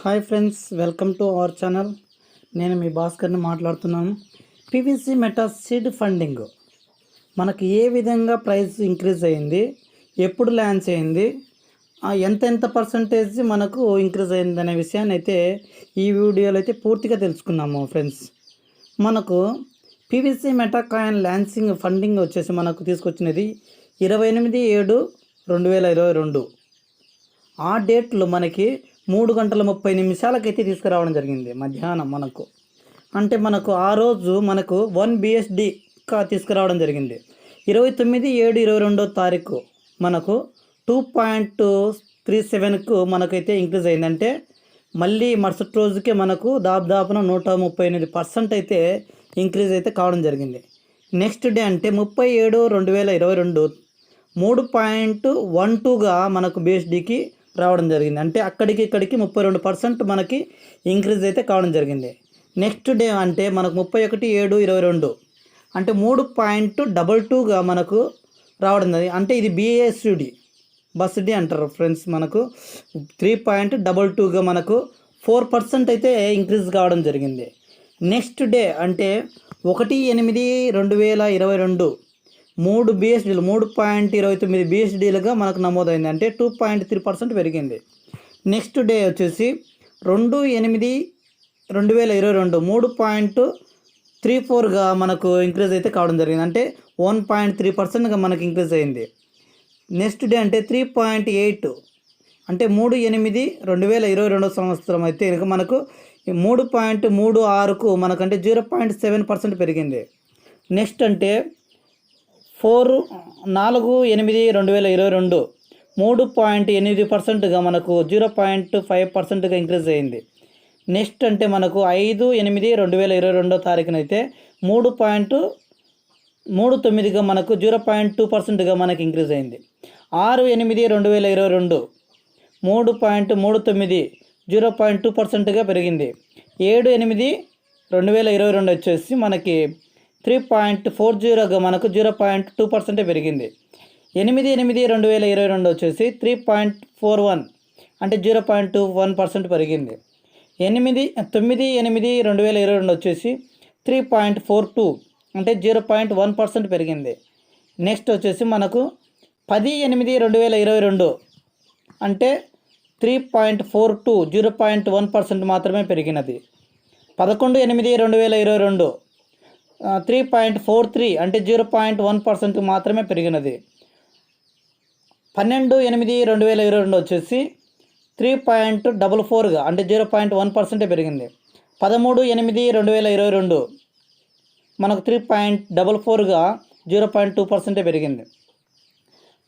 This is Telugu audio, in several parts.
Hi friends welcome to our channel. నేను మీ భాస్కర్ని మాట్లాడుతున్నాను. PVC meta seed funding. మనకి ఏ విధంగా ప్రైస్ ఇంక్రీజ్ అయింది ఎప్పుడు ల్యాన్స్ అయింది ఎంతెంత ఎంత ఎంత పర్సంటేజ్ మనకు ఇంక్రీజ్ అయింది అనే విషయాన్ని అయితే ఈ వీడియోలో అయితే పూర్తిగా తెలుసుకున్నాము ఫ్రెండ్స్. మనకు PVC meta coin launching funding వచ్చేసి మనకు తీసుకొచ్చినది ఇరవై ఎనిమిది ఏడు రెండు వేల ఇరవై రెండు. ఆ డేట్లో మనకి మూడు గంటల ముప్పై నిమిషాలకైతే తీసుకురావడం జరిగింది మధ్యాహ్నం మనకు. అంటే మనకు ఆ రోజు మనకు వన్ బిఎస్డి తీసుకురావడం జరిగింది. ఇరవై తొమ్మిది ఏడు ఇరవై రెండో తారీఖు మనకు టూ పాయింట్ త్రీ సెవెన్కు మనకైతే ఇంక్రీజ్ అయిందంటే మళ్ళీ మరుసటి రోజుకే మనకు దాదాపున నూట ముప్పై ఎనిమిది పర్సెంట్ అయితే ఇంక్రీజ్ అయితే కావడం జరిగింది. నెక్స్ట్ డే అంటే ముప్పై ఏడు రెండు వేల ఇరవై రెండు మూడు పాయింట్ వన్ టూగా మనకు బిఎస్డికి రావడం జరిగింది. అంటే అక్కడికి ఇక్కడికి ముప్పై రెండు పర్సెంట్ మనకి ఇంక్రీజ్ అయితే కావడం జరిగింది. నెక్స్ట్ డే అంటే మనకు ముప్పై ఒకటి ఏడు ఇరవై రెండు. అంటే మూడు పాయింట్ డబల్ టూగా మనకు రావడం జరిగింది. అంటే ఇది బిఎస్యుడి బస్ డి అంటారు ఫ్రెండ్స్ మనకు. త్రీ పాయింట్ డబల్ టూగా మనకు ఫోర్ పర్సెంట్ అయితే ఇంక్రీజ్ కావడం జరిగింది. నెక్స్ట్ డే అంటే ఒకటి ఎనిమిది రెండు వేల ఇరవై రెండు మూడు బిఎస్డీలు మూడు పాయింట్ ఇరవై తొమ్మిది బిఎస్డీలుగా మనకు నమోదైంది. అంటే టూ పాయింట్ త్రీ పర్సెంట్ పెరిగింది. నెక్స్ట్ డే వచ్చేసి రెండు ఎనిమిది రెండు వేల ఇరవై రెండు మూడు పాయింట్ త్రీ ఫోర్గా మనకు ఇంక్రీజ్ అయితే కావడం జరిగింది. అంటే వన్ పాయింట్ త్రీ పర్సెంట్గా మనకు ఇంక్రీజ్ అయింది. నెక్స్ట్ డే అంటే త్రీ పాయింట్ ఎయిట్ అంటే మూడు ఎనిమిది రెండు వేల ఇరవై రెండో సంవత్సరం అయితే ఇక మనకు మూడు పాయింట్ మూడు ఆరుకు మనకంటే జీరో పాయింట్ సెవెన్ పర్సెంట్ పెరిగింది. నెక్స్ట్ అంటే ఫోర్ నాలుగు ఎనిమిది రెండు వేల ఇరవై రెండు. మూడు పాయింట్ ఎనిమిది పర్సెంట్గా మనకు జీరో పాయింట్ ఫైవ్ పర్సెంట్గా ఇంక్రీజ్ అయింది. నెక్స్ట్ అంటే మనకు ఐదు ఎనిమిది రెండు వేల ఇరవై రెండో తారీఖునైతే మూడు పాయింట్ మూడు తొమ్మిదిగా మనకు జీరో పాయింట్ టూ పర్సెంట్గా మనకి ఇంక్రీజ్ అయింది. ఆరు ఎనిమిది రెండు వేల ఇరవై రెండు. మూడు పాయింట్ మూడు తొమ్మిది జీరో పాయింట్ టూ పర్సెంట్గా పెరిగింది. ఏడు ఎనిమిది రెండు వేల ఇరవై రెండు వచ్చేసి మనకి త్రీ పాయింట్ ఫోర్ జీరోగా మనకు జీరో పాయింట్ టూ పర్సెంటే పెరిగింది. ఎనిమిది ఎనిమిది రెండు వేల ఇరవై రెండు వచ్చేసి త్రీ పాయింట్ ఫోర్ వన్ అంటే zero point two one percent పెరిగింది. ఎనిమిది తొమ్మిది ఎనిమిది రెండు వేల ఇరవై రెండు వచ్చేసి త్రీ పాయింట్ ఫోర్ టూ అంటే జీరో పాయింట్ వన్ పర్సెంట్ పెరిగింది. నెక్స్ట్ వచ్చేసి మనకు పది ఎనిమిది రెండు వేల ఇరవై రెండు అంటే three point four two zero point one percent మాత్రమే పెరిగినది. పదకొండు ఎనిమిది రెండు వేల ఇరవై రెండు త్రీ పాయింట్ ఫోర్ త్రీ అంటే జీరో పాయింట్ వన్ పర్సెంట్ మాత్రమే పెరిగినది. పన్నెండు ఎనిమిది రెండు వేల ఇరవై రెండు వచ్చేసి త్రీ పాయింట్ డబల్ ఫోర్గా అంటే జీరో పాయింట్ వన్ పర్సెంటే పెరిగింది. పదమూడు ఎనిమిది రెండు వేల ఇరవై రెండు మనకు త్రీ పాయింట్ డబల్ ఫోర్గా జీరో పాయింట్ టూ పర్సెంటే పెరిగింది.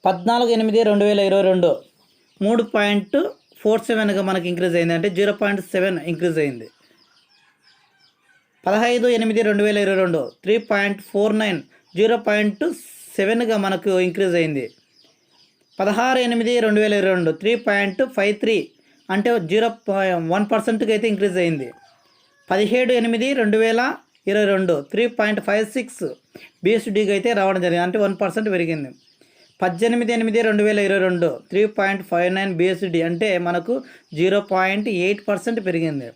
పద్నాలుగు ఎనిమిది రెండు వేల ఇరవై రెండు మూడు పాయింట్ ఫోర్ సెవెన్గా మనకి ఇంక్రీజ్ అయింది అంటే జీరో పాయింట్ సెవెన్ ఇంక్రీజ్ అయింది. పదహైదు ఎనిమిది రెండు వేల ఇరవై రెండు. Three point four nine zero point సెవెన్గా మనకు ఇంక్రీజ్ అయింది. పదహారు ఎనిమిది రెండు వేల ఇరవై రెండు. త్రీ పాయింట్ ఫైవ్ త్రీ అంటే జీరో వన్ పర్సెంట్కి అయితే ఇంక్రీజ్ అయింది. పదిహేడు ఎనిమిది రెండు వేల ఇరవై రెండు. త్రీ పాయింట్ ఫైవ్ సిక్స్ బీఎస్డీకి అయితే రావడం జరిగింది. అంటే వన్ పర్సెంట్ పెరిగింది. పద్దెనిమిది ఎనిమిది రెండు వేల ఇరవై రెండు. Three point five nine BSD అంటే మనకు జీరో పాయింట్ ఎయిట్ పర్సెంట్ పెరిగింది.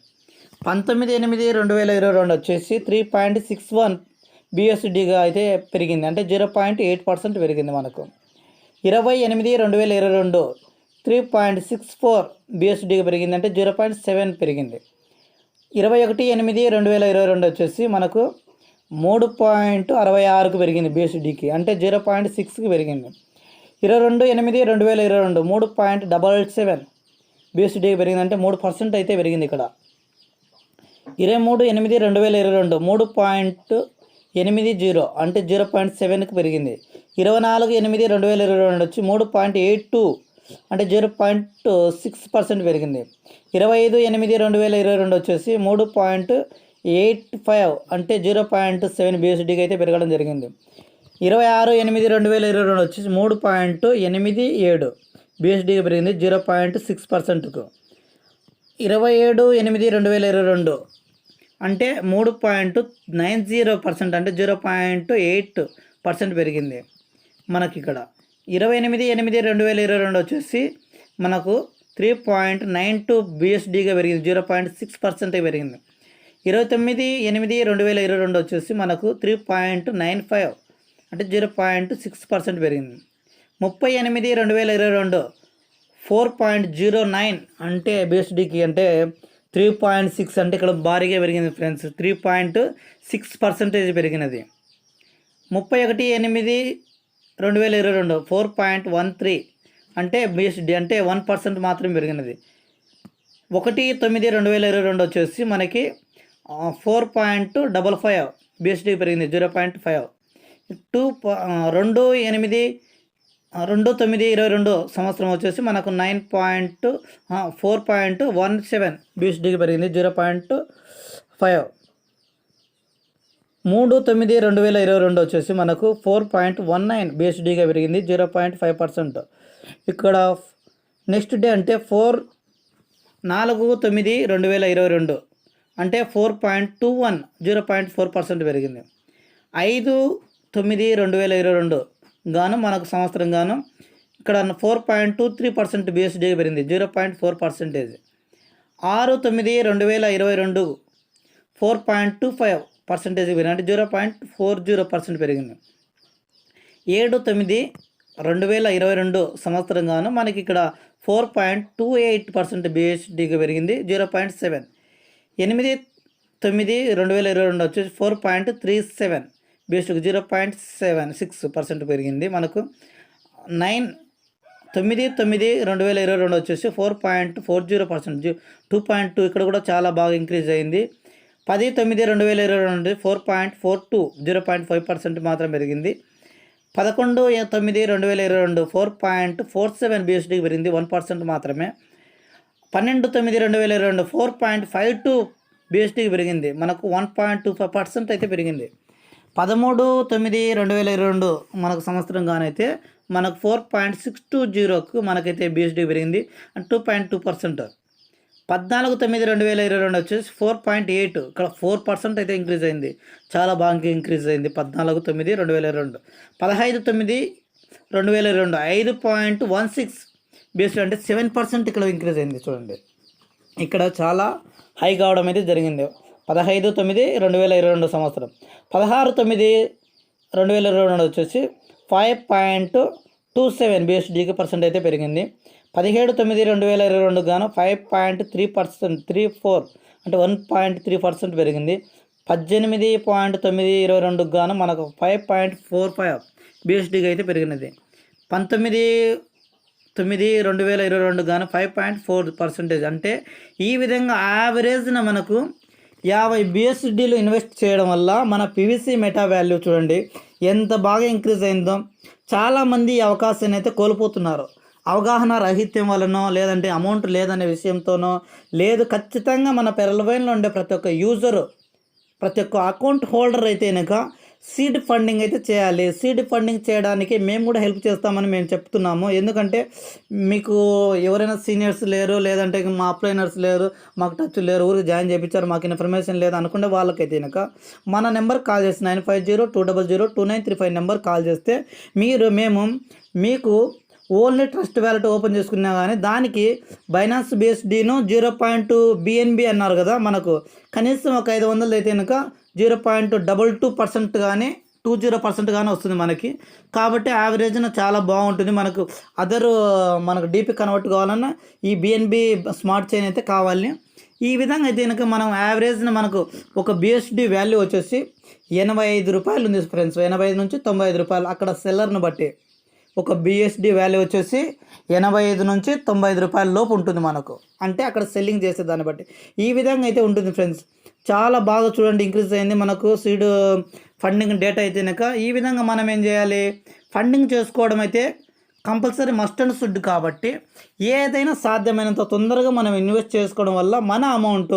పంతొమ్మిది ఎనిమిది రెండు వేల ఇరవై రెండు వచ్చేసి త్రీ పాయింట్ సిక్స్ వన్ బిఎస్డిగా అయితే పెరిగింది. అంటే జీరో పాయింట్ ఎయిట్ పర్సెంట్ పెరిగింది మనకు. ఇరవై ఎనిమిది రెండు వేల ఇరవై రెండు త్రీ పాయింట్ సిక్స్ ఫోర్ బిఎస్డిగా పెరిగింది. అంటే జీరో పాయింట్ సెవెన్ పెరిగింది. ఇరవై ఒకటి ఎనిమిది రెండు వేల ఇరవై రెండు వచ్చేసి మనకు మూడు పాయింట్ అరవై ఆరుకు పెరిగింది బిఎస్డికి అంటే జీరో పాయింట్ సిక్స్కి పెరిగింది. ఇరవై రెండు ఎనిమిది రెండు వేల ఇరవై రెండు మూడు పాయింట్ డబల్ సెవెన్ బిఎస్డికి పెరిగింది. అంటే మూడు పర్సెంట్ అయితే పెరిగింది ఇక్కడ. ఇరవై మూడు ఎనిమిది రెండు వేల ఇరవై రెండు మూడు పాయింట్ ఎనిమిది జీరో అంటే జీరో పాయింట్ సెవెన్కి పెరిగింది. ఇరవై నాలుగు ఎనిమిది రెండు వేల ఇరవై రెండు వచ్చి మూడు పాయింట్ ఎయిట్ టూ అంటే జీరో పాయింట్ సిక్స్ పర్సెంట్ పెరిగింది. ఇరవై ఐదు ఎనిమిది రెండు వేల ఇరవై రెండు వచ్చేసి మూడు పాయింట్ ఎయిట్ ఫైవ్ అంటే జీరో పాయింట్ సెవెన్ బిఎస్డికి అయితే పెరగడం జరిగింది. ఇరవై ఆరు ఎనిమిది రెండు వేల ఇరవై రెండు వచ్చేసి మూడు పాయింట్ ఎనిమిది ఏడు బిఎస్డికి పెరిగింది జీరో పాయింట్ సిక్స్ పర్సెంట్కు ఇరవై ఏడు ఎనిమిది రెండు వేల ఇరవై రెండు అంటే మూడు పాయింట్ నైన్ జీరో పర్సెంట్ అంటే జీరో పాయింట్ ఎయిట్ పర్సెంట్ పెరిగింది మనకి ఇక్కడ. ఇరవై ఎనిమిది ఎనిమిది రెండు వేల ఇరవై రెండు వచ్చేసి మనకు త్రీ పాయింట్ నైన్ టూ బిఎస్డిగా పెరిగింది. జీరో పాయింట్ సిక్స్ పర్సెంటే పెరిగింది. ఇరవై తొమ్మిది ఎనిమిది రెండు వేల ఇరవై రెండు వచ్చేసి మనకు త్రీ పాయింట్ నైన్ ఫైవ్ అంటే జీరో పాయింట్ సిక్స్ పర్సెంట్ పెరిగింది. ముప్పై ఎనిమిది రెండు వేల ఇరవై రెండు ఫోర్ పాయింట్ జీరో నైన్ అంటే బిఎస్డికి అంటే త్రీ పాయింట్ సిక్స్ అంటే ఇక్కడ భారీగా పెరిగింది friends. Three point six percentage పెరిగినది. ముప్పై ఒకటి ఎనిమిది రెండు వేల ఇరవై రెండు ఫోర్ పాయింట్ వన్ త్రీ అంటే బిఎస్డి అంటే వన్ పర్సెంట్ మాత్రం పెరిగినది. ఒకటి తొమ్మిది రెండు వేల ఇరవై రెండు వచ్చేసి మనకి four point double five BSD పెరిగింది జీరో పాయింట్ ఫైవ్. టూ ప- రెండు ఎనిమిది రెండు తొమ్మిది ఇరవై రెండు సంవత్సరం వచ్చేసి మనకు nine point four point one seven బిఎస్డికి పెరిగింది జీరో పాయింట్ ఫైవ్. మూడు తొమ్మిది రెండు వేల ఇరవై రెండు వచ్చేసి మనకు ఫోర్ పాయింట్ వన్ నైన్ బీఎస్డీగా పెరిగింది జీరో పాయింట్ ఫైవ్ పర్సెంట్. ఇక్కడ నెక్స్ట్ డే అంటే ఫోర్ నాలుగు తొమ్మిది రెండు వేల ఇరవై రెండు అంటే four point two one zero point four percent పెరిగింది. ఐదు తొమ్మిది రెండు వేల ఇరవై రెండు గాను మనకు సంవత్సరం గాను ఇక్కడ four point two three percent BSD పెరిగింది. Zero point four percentage. ఆరు తొమ్మిది రెండు వేల ఇరవై రెండు four point two five percentage పెరిగింది. అంటే zero point four zero percent పెరిగింది. ఏడు తొమ్మిది రెండు వేల ఇరవై రెండు సంవత్సరం గాను మనకి ఇక్కడ four point two eight percent బిహెచ్డికి పెరిగింది. Zero point seven. ఎనిమిది తొమ్మిది రెండు వేల ఇరవై రెండు వచ్చేసి four point three seven. బిహెచ్డికి zero point seven six percent పెరిగింది. మనకు నైన్ తొమ్మిది తొమ్మిది రెండు వేల ఇరవై రెండు వచ్చేసి four point four zero percent. Two point two ఇక్కడ కూడా చాలా బాగా ఇంక్రీజ్ అయింది. పది తొమ్మిది రెండు వేల ఇరవై రెండు four point four two zero point five percent మాత్రం పెరిగింది. పదకొండు తొమ్మిది రెండు వేల ఇరవై రెండు ఫోర్ పాయింట్ ఫోర్ సెవెన్ బిఎస్డికి పెరిగింది వన్ పర్సెంట్ మాత్రమే. పన్నెండు తొమ్మిది రెండు వేల ఇరవై రెండు ఫోర్ పాయింట్ ఫైవ్ టూ బిఎస్డికి పెరిగింది. మనకు one point two five percent అయితే పెరిగింది. పదమూడు తొమ్మిది రెండు వేల ఇరవై రెండు మనకు సంవత్సరం కానైతే మనకు ఫోర్ పాయింట్ సిక్స్ టూ జీరోకు మనకైతే బిఎస్డి పెరిగింది. Two point two percent. పద్నాలుగు తొమ్మిది రెండు వేల ఇరవై రెండు వచ్చేసి ఫోర్ పాయింట్ ఎయిట్. ఇక్కడ ఫోర్ పర్సెంట్ అయితే ఇంక్రీజ్ అయింది. చాలా బాగా ఇంక్రీజ్ అయింది పద్నాలుగు తొమ్మిది రెండు వేల ఇరవై రెండు. పదహైదు తొమ్మిది రెండు వేల ఇరవై రెండు ఐదు పాయింట్ వన్ సిక్స్. బిఎస్డి అంటే సెవెన్ పర్సెంట్ ఇక్కడ ఇంక్రీజ్ అయింది చూడండి. ఇక్కడ చాలా హై కావడం అయితే జరిగింది. పదహైదు తొమ్మిది రెండు వేల ఇరవై రెండు సంవత్సరం. పదహారు తొమ్మిది రెండు వేల ఇరవై రెండు వచ్చేసి ఫైవ్ పాయింట్ టూ సెవెన్ బిఎస్డికి పర్సెంట్ అయితే పెరిగింది. పదిహేడు తొమ్మిది రెండు వేల ఇరవై రెండు గాను five point three percent three four అంటే వన్ పాయింట్ త్రీ పర్సెంట్ పెరిగింది. పద్దెనిమిది పాయింట్ తొమ్మిది ఇరవై రెండుకు గాను మనకు ఫైవ్ పాయింట్ ఫోర్ ఫైవ్ బిఎస్డికి అయితే పెరిగినది. పంతొమ్మిది తొమ్మిది రెండు వేల ఇరవై రెండు గాను ఫైవ్ పాయింట్ ఫోర్ పర్సెంటేజ్ అంటే ఈ విధంగా యావరేజ్న మనకు యాభై బిఎస్డీలు ఇన్వెస్ట్ చేయడం వల్ల మన పివిసి మెటా వాల్యూ చూడండి ఎంత బాగా ఇంక్రీజ్ అయిందో చాలామంది ఈ అవకాశాన్ని అయితే కోల్పోతున్నారు. అవగాహన రహిత్యం వలనో లేదంటే అమౌంట్ లేదనే విషయంతోనో లేదు ఖచ్చితంగా మన పెరలవైన్లో ఉండే ప్రతి ఒక్క యూజరు ప్రతి ఒక్క అకౌంట్ హోల్డర్ అయితే కనుక సీడ్ ఫండింగ్ అయితే చేయాలి. సీడ్ ఫండింగ్ చేయడానికి మేము కూడా హెల్ప్ చేస్తామని మేము చెప్తున్నాము. ఎందుకంటే మీకు ఎవరైనా సీనియర్స్ లేరు లేదంటే మా అప్లైనర్స్ లేరు మాకు టచ్ లేరు ఊరికి జాయిన్ చేయించారు మాకు ఇన్ఫర్మేషన్ లేదు అనుకుంటే వాళ్ళకైతే కనుక మన నెంబర్ కాల్ చేసి nine five zero two double zero two nine three five number call చేస్తే మీరు మేము మీకు ఓన్లీ ట్రస్ట్ వ్యాలెట్ ఓపెన్ చేసుకున్నా కానీ దానికి బైనాన్స్ బిఎస్డీను జీరో పాయింట్ బిఎన్బి అన్నారు కదా మనకు. కనీసం ఒక ఐదు వందలు అయితే కనుక zero point double two percent కానీ టూ జీరో పర్సెంట్ కానీ వస్తుంది మనకి. కాబట్టి యావరేజ్న చాలా బాగుంటుంది. మనకు అదర్ మనకు డీపీ కన్వర్ట్ కావాలన్నా ఈ బిఎన్బి స్మార్ట్ చైన్ అయితే కావాలి ఈ విధంగా అయితే కనుక మనం యావరేజ్న మనకు ఒక బిఎస్డి వాల్యూ వచ్చేసి ఎనభై ఐదు రూపాయలు ఉంది ఫ్రెండ్స్. ఎనభై ఐదు నుంచి తొంభై ఐదు రూపాయలు అక్కడ సెల్లర్ను బట్టి. ఒక బిఎస్డి వాల్యూ వచ్చేసి ఎనభై ఐదు నుంచి తొంభై ఐదు రూపాయల లోపు ఉంటుంది మనకు. అంటే అక్కడ సెల్లింగ్ చేసే దాన్ని బట్టి. ఈ విధంగా అయితే ఉంటుంది ఫ్రెండ్స్ చాలా బాగా చూడండి ఇంక్రీజ్ అయింది మనకు సీడ్ ఫండింగ్ డేటా అయితే కనుక. ఈ విధంగా మనం ఏం చేయాలి? ఫండింగ్ చేసుకోవడం అయితే కంపల్సరీ మస్ట్ అండ్ షుడ్ కాబట్టి ఏదైనా సాధ్యమైనంత తొందరగా మనం ఇన్వెస్ట్ చేసుకోవడం వల్ల మన అమౌంట్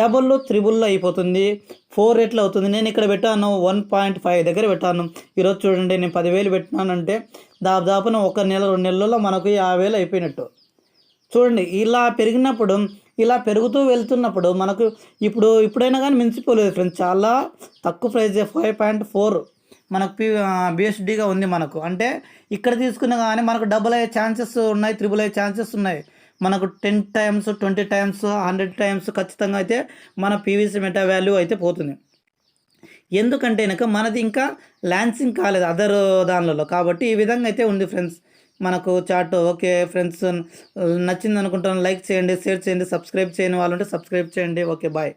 డబుల్లో త్రిబుల్లో అయిపోతుంది. ఫోర్ రేట్లు అవుతుంది? నేను ఇక్కడ పెట్టాను వన్ పాయింట్ ఫైవ్ దగ్గర పెట్టాను. ఈరోజు చూడండి నేను పదివేలు పెట్టినానంటే దాదాపున ఒక నెల రెండు నెలల్లో మనకు యాభై వేలు అయిపోయినట్టు. చూడండి ఇలా పెరిగినప్పుడు ఇలా పెరుగుతూ వెళ్తున్నప్పుడు మనకు ఇప్పుడు ఇప్పుడైనా కానీ మించిపోలేదు ఫ్రెండ్స్ చాలా తక్కువ ప్రైస్ ఫైవ్ పాయింట్ ఫోర్ మనకు పి బిఎస్డిగా ఉంది మనకు. అంటే ఇక్కడ తీసుకున్న కానీ మనకు డబుల్ అయ్యే ఛాన్సెస్ ఉన్నాయి త్రిబుల్ అయ్యే ఛాన్సెస్ ఉన్నాయి. మనకు ten times twenty times hundred times ఖచ్చితంగా అయితే మన పీవీసీ మెటా వాల్యూ అయితే పోతుంది. ఎందుకంటే కనుక మనది ఇంకా ల్యాన్సింగ్ కాలేదు అదర్ దానిలలో. కాబట్టి ఈ విధంగా అయితే ఉంది ఫ్రెండ్స్. మనకు చాట్ ఓకే ఫ్రెండ్స్. నచ్చింది అనుకుంటాను లైక్ చేయండి షేర్ చేయండి సబ్స్క్రైబ్ చేయని వాళ్ళు ఉంటే సబ్స్క్రైబ్ చేయండి. Okay bye.